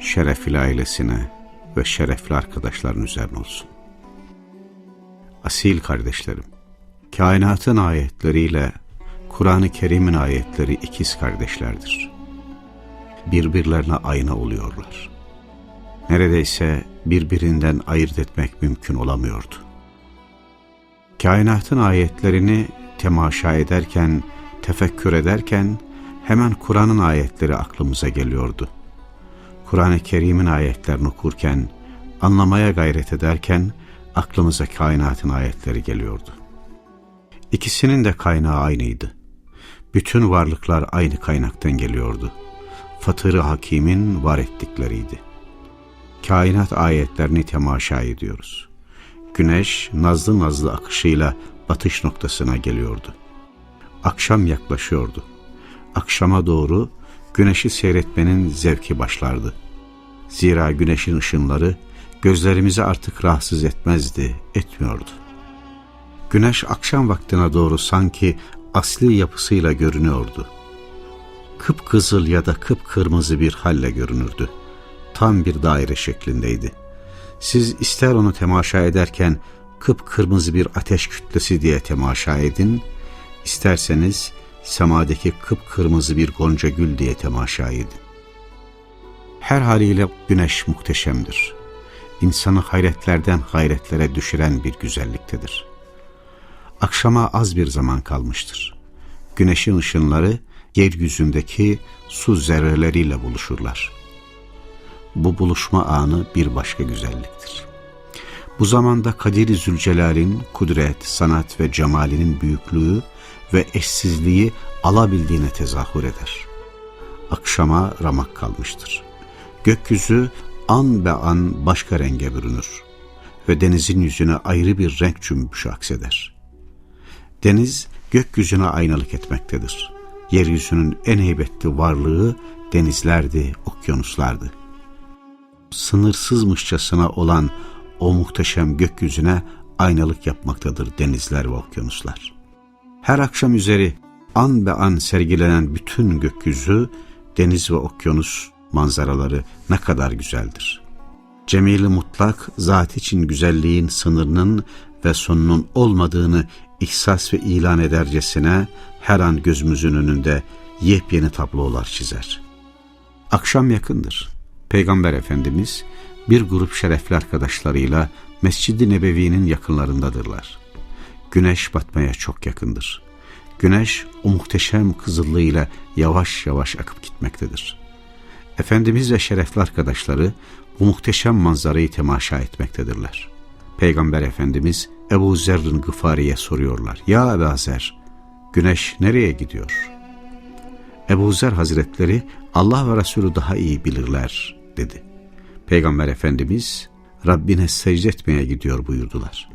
şerefli ailesine ve şerefli arkadaşların üzerine olsun. Asil kardeşlerim, kainatın ayetleriyle Kur'an-ı Kerim'in ayetleri ikiz kardeşlerdir. Birbirlerine ayna oluyorlar. Neredeyse birbirinden ayırt etmek mümkün olamıyordu. Kainatın ayetlerini temaşa ederken, tefekkür ederken hemen Kur'an'ın ayetleri aklımıza geliyordu. Kur'an-ı Kerim'in ayetlerini okurken, anlamaya gayret ederken aklımıza kainatın ayetleri geliyordu. İkisinin de kaynağı aynıydı. Bütün varlıklar aynı kaynaktan geliyordu. Fatırı Hakim'in var ettikleriydi. Kainat ayetlerini temaşa ediyoruz. Güneş nazlı nazlı akışıyla batış noktasına geliyordu. Akşam yaklaşıyordu. Akşama doğru güneşi seyretmenin zevki başlardı. Zira güneşin ışınları gözlerimizi artık rahatsız etmezdi, etmiyordu. Güneş akşam vaktine doğru sanki asli yapısıyla görünüyordu. Kıpkızıl ya da kıpkırmızı bir halle görünürdü. Tam bir daire şeklindeydi. Siz ister onu temaşa ederken kıpkırmızı bir ateş kütlesi diye temaşa edin, isterseniz semadaki kıpkırmızı bir gonca gül diye temaşa edin. Her haliyle güneş muhteşemdir. İnsanı hayretlerden hayretlere düşüren bir güzelliktedir. Akşama az bir zaman kalmıştır. Güneşin ışınları yeryüzündeki su zerreleriyle buluşurlar. Bu buluşma anı bir başka güzelliktir. Bu zamanda Kadir-i Zülcelal'in kudret, sanat ve cemalinin büyüklüğü ve eşsizliği alabildiğine tezahür eder. Akşama ramak kalmıştır. Gökyüzü an be an başka renge bürünür ve denizin yüzüne ayrı bir renk cümbüşü akseder. Deniz gökyüzüne aynalık etmektedir. Yeryüzünün en heybetli varlığı denizlerdi, okyanuslardı. Sınırsızmışçasına olan o muhteşem gökyüzüne aynalık yapmaktadır denizler ve okyanuslar. Her akşam üzeri an be an sergilenen bütün gökyüzü, deniz ve okyanus manzaraları ne kadar güzeldir. Cemil-i mutlak zat için güzelliğin sınırının ve sonunun olmadığını ihsas ve ilan edercesine her an gözümüzün önünde yepyeni tablolar çizer. Akşam yakındır. Peygamber Efendimiz bir grup şerefli arkadaşlarıyla Mescid-i Nebevi'nin yakınlarındadırlar. Güneş batmaya çok yakındır. Güneş o muhteşem kızıllığıyla yavaş yavaş akıp gitmektedir. Efendimiz ve şerefli arkadaşları bu muhteşem manzarayı temaşa etmektedirler. Peygamber Efendimiz Ebu Zerr'in Gıfari'ye soruyorlar. Ya Ebu Zer, güneş nereye gidiyor? Ebu Zer Hazretleri Allah ve Resulü daha iyi bilirler dedi. Peygamber Efendimiz Rabbine secde etmeye gidiyor buyurdular.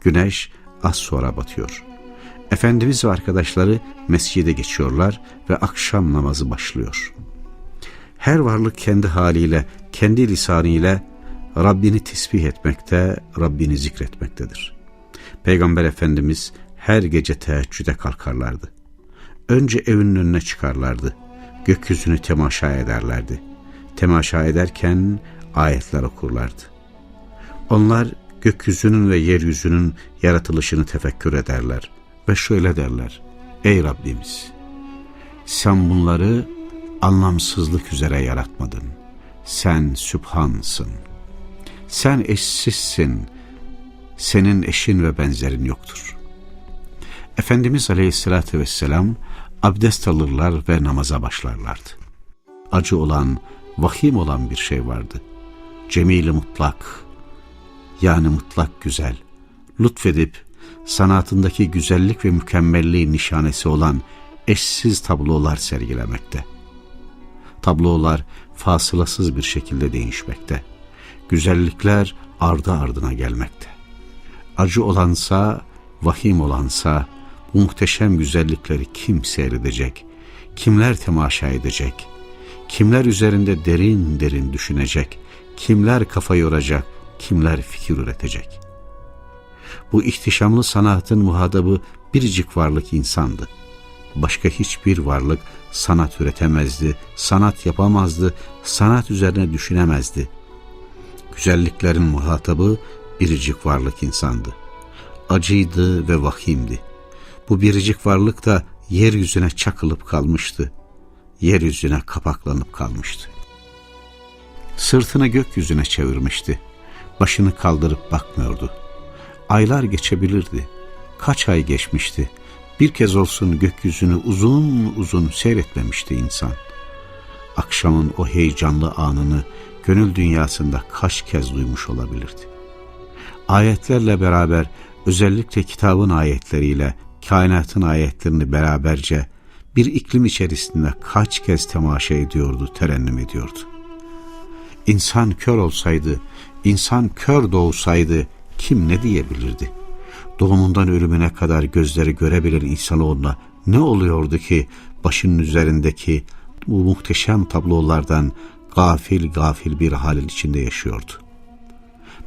Güneş az sonra batıyor. Efendimiz ve arkadaşları mescide geçiyorlar ve akşam namazı başlıyor. Her varlık kendi haliyle, kendi lisanıyla Rabbini tesbih etmekte, Rabbini zikretmektedir. Peygamber Efendimiz her gece teheccüde kalkarlardı. Önce evinin önüne çıkarlardı. Gökyüzünü temaşa ederlerdi. Temaşa ederken ayetler okurlardı. Onlar gökyüzünün ve yeryüzünün yaratılışını tefekkür ederler ve şöyle derler. Ey Rabbimiz! Sen bunları anlamsızlık üzere yaratmadın. Sen sübhansın. Sen eşsizsin. Senin eşin ve benzerin yoktur. Efendimiz Aleyhisselatü Vesselam abdest alırlar ve namaza başlarlardı. Acı olan, vahim olan bir şey vardı. Cemil-i mutlak, yani mutlak güzel, lütfedip sanatındaki güzellik ve mükemmelliğin nişanesi olan eşsiz tablolar sergilemekte. Tablolar fasılasız bir şekilde değişmekte. Güzellikler ardı ardına gelmekte. Acı olansa, vahim olansa, muhteşem güzellikleri kim seyredecek, kimler temaşa edecek, kimler üzerinde derin derin düşünecek, kimler kafa yoracak, kimler fikir üretecek. Bu ihtişamlı sanatın muhatabı biricik varlık insandı. Başka hiçbir varlık sanat üretemezdi, sanat yapamazdı, sanat üzerine düşünemezdi. Güzelliklerin muhatabı biricik varlık insandı. Acıydı ve vahimdi. Bu biricik varlık da yeryüzüne çakılıp kalmıştı. Yeryüzüne kapaklanıp kalmıştı. Sırtını gökyüzüne çevirmişti. Başını kaldırıp bakmıyordu. Aylar geçebilirdi. Kaç ay geçmişti. Bir kez olsun gökyüzünü uzun uzun seyretmemişti insan. Akşamın o heyecanlı anını gönül dünyasında kaç kez duymuş olabilirdi. Ayetlerle beraber özellikle kitabın ayetleriyle kainatın ayetlerini beraberce bir iklim içerisinde kaç kez temaşa ediyordu, terennüm ediyordu. İnsan kör olsaydı, insan kör doğsaydı kim ne diyebilirdi? Doğumundan ölümüne kadar gözleri görebilen insanoğluna ne oluyordu ki başının üzerindeki bu muhteşem tablolardan gafil gafil bir halin içinde yaşıyordu.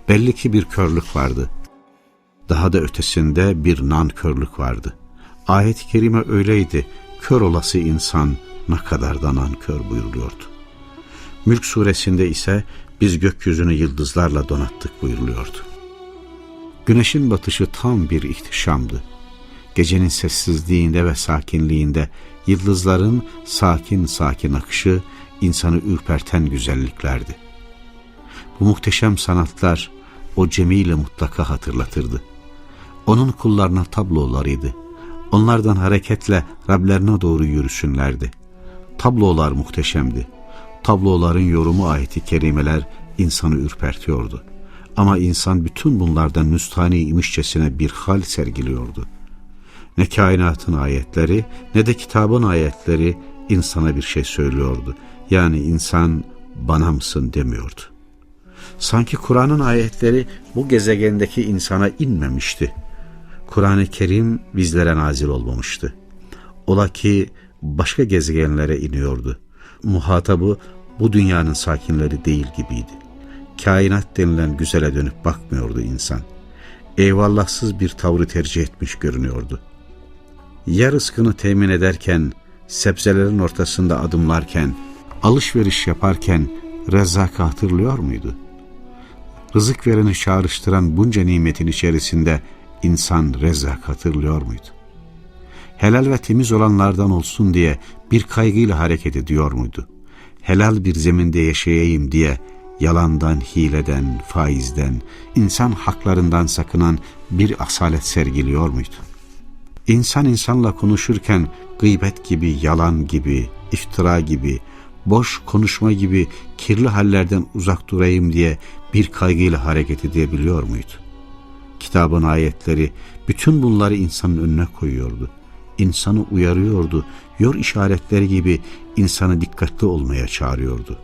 Belli ki bir körlük vardı. Daha da ötesinde bir nankörlük vardı. Ayet-i kerime öyleydi. Kör olası insan ne kadar da nankör buyuruluyordu. Mülk suresinde ise biz gökyüzünü yıldızlarla donattık buyuruluyordu. Güneşin batışı tam bir ihtişamdı. Gecenin sessizliğinde ve sakinliğinde yıldızların sakin sakin akışı insanı ürperten güzelliklerdi. Bu muhteşem sanatlar o cemiyle mutlaka hatırlatırdı. Onun kullarına tablolarıydı. Onlardan hareketle Rablerine doğru yürüsünlerdi. Tablolar muhteşemdi. Tabloların yorumu ayeti kerimeler insanı ürpertiyordu. Ama insan bütün bunlardan müstahni imişçesine bir hal sergiliyordu. Ne kainatın ayetleri ne de kitabın ayetleri insana bir şey söylüyordu. Yani insan bana mısın demiyordu. Sanki Kur'an'ın ayetleri bu gezegendeki insana inmemişti. Kur'an-ı Kerim bizlere nazil olmamıştı. Ola ki başka gezegenlere iniyordu. Muhatabı bu dünyanın sakinleri değil gibiydi. Kainat denilen güzele dönüp bakmıyordu insan. Eyvallahsız bir tavrı tercih etmiş görünüyordu. Ya rızkını temin ederken, sebzelerin ortasında adımlarken, alışveriş yaparken Rezzak'ı hatırlıyor muydu? Rızık vereni çağrıştıran bunca nimetin içerisinde insan Rezzak hatırlıyor muydu? Helal ve temiz olanlardan olsun diye bir kaygıyla hareket ediyor muydu? Helal bir zeminde yaşayayım diye yalandan, hileden, faizden, insan haklarından sakınan bir asalet sergiliyor muydu? İnsan insanla konuşurken gıybet gibi, yalan gibi, iftira gibi, boş konuşma gibi kirli hallerden uzak durayım diye bir kaygıyla hareket edebiliyor muydu? Kitabın ayetleri bütün bunları insanın önüne koyuyordu. İnsanı uyarıyordu, yor işaretleri gibi insanı dikkatli olmaya çağırıyordu.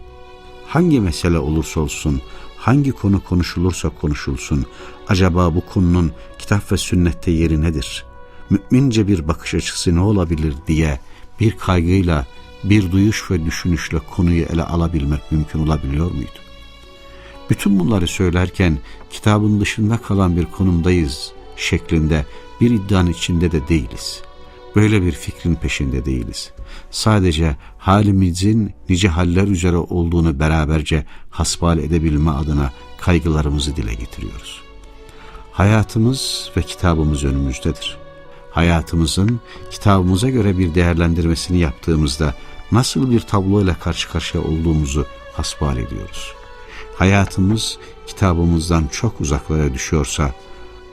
Hangi mesele olursa olsun, hangi konu konuşulursa konuşulsun, acaba bu konunun kitap ve sünnette yeri nedir? Mümince bir bakış açısı ne olabilir diye bir kaygıyla, bir duyuş ve düşünüşle konuyu ele alabilmek mümkün olabiliyor muydu? Bütün bunları söylerken kitabın dışında kalan bir konumdayız şeklinde bir iddianın içinde de değiliz. Böyle bir fikrin peşinde değiliz. Sadece halimizin nice haller üzere olduğunu beraberce hasbal edebilme adına kaygılarımızı dile getiriyoruz. Hayatımız ve kitabımız önümüzdedir. Hayatımızın kitabımıza göre bir değerlendirmesini yaptığımızda nasıl bir tabloyla karşı karşıya olduğumuzu hasbal ediyoruz. Hayatımız kitabımızdan çok uzaklara düşüyorsa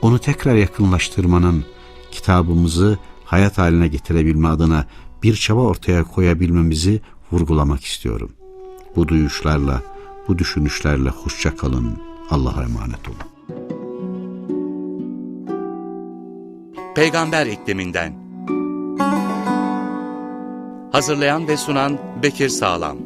onu tekrar yakınlaştırmanın kitabımızı hayat haline getirebilme adına bir çaba ortaya koyabilmemizi vurgulamak istiyorum. Bu duyuşlarla, bu düşünüşlerle hoşça kalın. Allah'a emanet olun. Peygamber ikliminden Hazırlayan ve sunan Bekir Sağlam